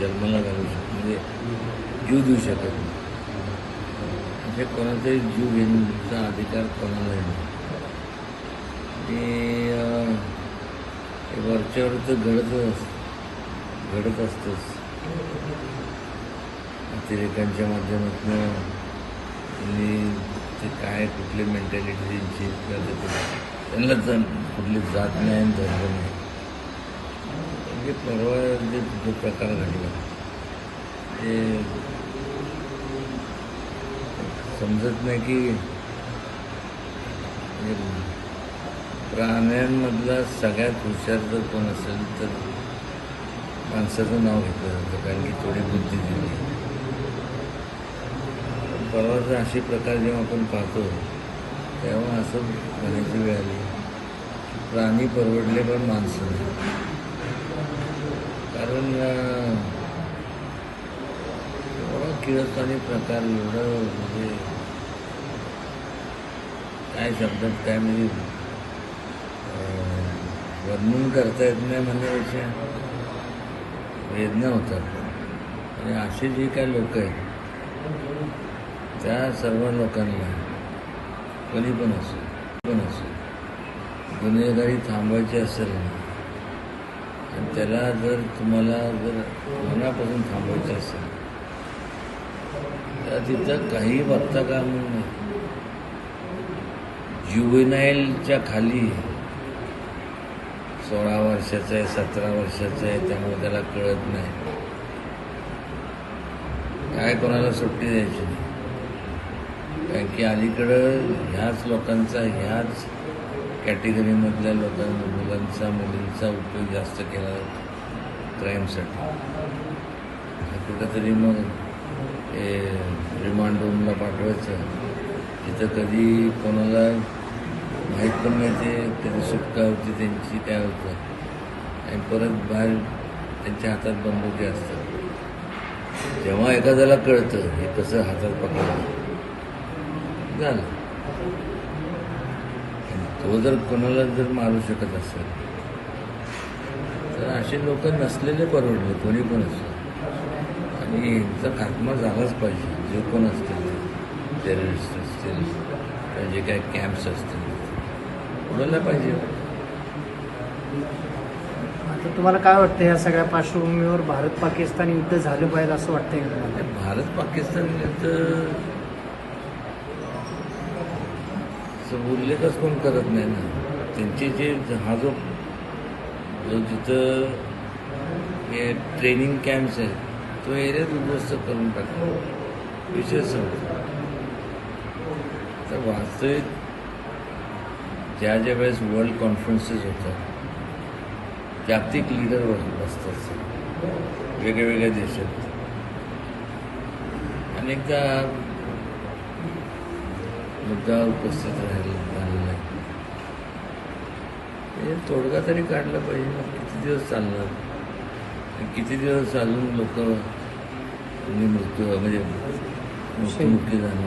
जन्माला घालू शकत म्हणजे जीव देऊ शकत नाही. असे कोणाचाही जीव घेण्याचा अधिकार कोणालाही नाही. ते वरच्यावरचं घडत घडतच असतं घडत असतंच. अतिरेकांच्या माध्यमातून आणि ते काय कुठली मेंटॅलिटी त्यांची त्यांना जण कुठली जात नाही आणि धर्म नाही. की परवा जे जो प्रकार घडला. ते समजत नाही की प्राण्यांमधला सगळ्यात हुशार जर कोण असेल तर माणसाचं नाव घेतलं जातं कारण की थोडी बुद्धी दिली. परवाच असे प्रकार जेव्हा आपण पाहतो तेव्हा असं म्हणायची वेळ आली प्राणी परवडले पण माणसं नाही. कारण अं, एवढा किळसवाणी प्रकार एवढं म्हणजे काय शब्दात काय म्हणजे वर्णन करता येत नाही म्हणण्यापेक्षा वेदना होतात. आणि असे जे काय लोक आहेत त्या सर्व लोकांना कधी पण असो पण असो गुन्हेगारी थांबवायची असेल ना त्याला जर तुम्हाला जर मनापासून थांबवायचं असेल तर तिथं काही बघता काम नाही ज्युवेनाईलच्या खाली सोळा वर्षाचा आहे सतरा वर्षाचा आहे त्यामुळे त्याला कळत नाही. काय कोणाला सुट्टी द्यायची नाही. कारण की अलीकडं ह्याच लोकांचा ह्याच कॅटेगरीमधल्या लोकांना मुलांचा मुलींचा उपयोग जास्त केला जातो क्राईमसाठी कुठंतरी मग हे रिमांड रूमला पाठवायचं. तिथं कधी कोणाला माहीत पण नाही ते कधी सुटका होती त्यांची काय होतं. आणि परत बाहेर त्यांच्या हातात बंदुकी असतात. जेव्हा एखाद्याला कळतं हे कसं हातात पकडलं. झालं. तो जर कोणाला जर मारू शकत असेल तर असे लोक नसलेले परवडले कोणी पण असो. आणि यांचा खात्मा झालाच पाहिजे जे कोण असतील ते. टेररिस्ट असतील किंवा जे काही कॅम्प्स असतील. उडवलं पाहिजे? आता तुम्हाला काय वाटतं या सगळ्या पार्श्वभूमीवर भारत पाकिस्तान युद्ध झालं पाहिजे असं वाटतंय भारत पाकिस्तान युद्ध त्याचं उल्लेखच कोण करत नाही ना. त्यांचे जे हा जो जो जिथं हे ट्रेनिंग कॅम्प्स आहेत तो एरियाच उद्ध्वस्त करून टाकला विशेष समजा तर वास्तविक ज्या ज्या वेळेस वर्ल्ड कॉन्फरन्सेस होतात जागतिक लीडर बसतात वेगळ्या वेगळ्या देशात. अनेकदा मुद्दा उपस्थित राहिला. झालेला आहे. हे तोडगा तरी काढला पाहिजे ना. किती दिवस चालणार? किती दिवस चालून लोक म्हणजे मृत्यू म्हणजे मृत्युमुखी झालं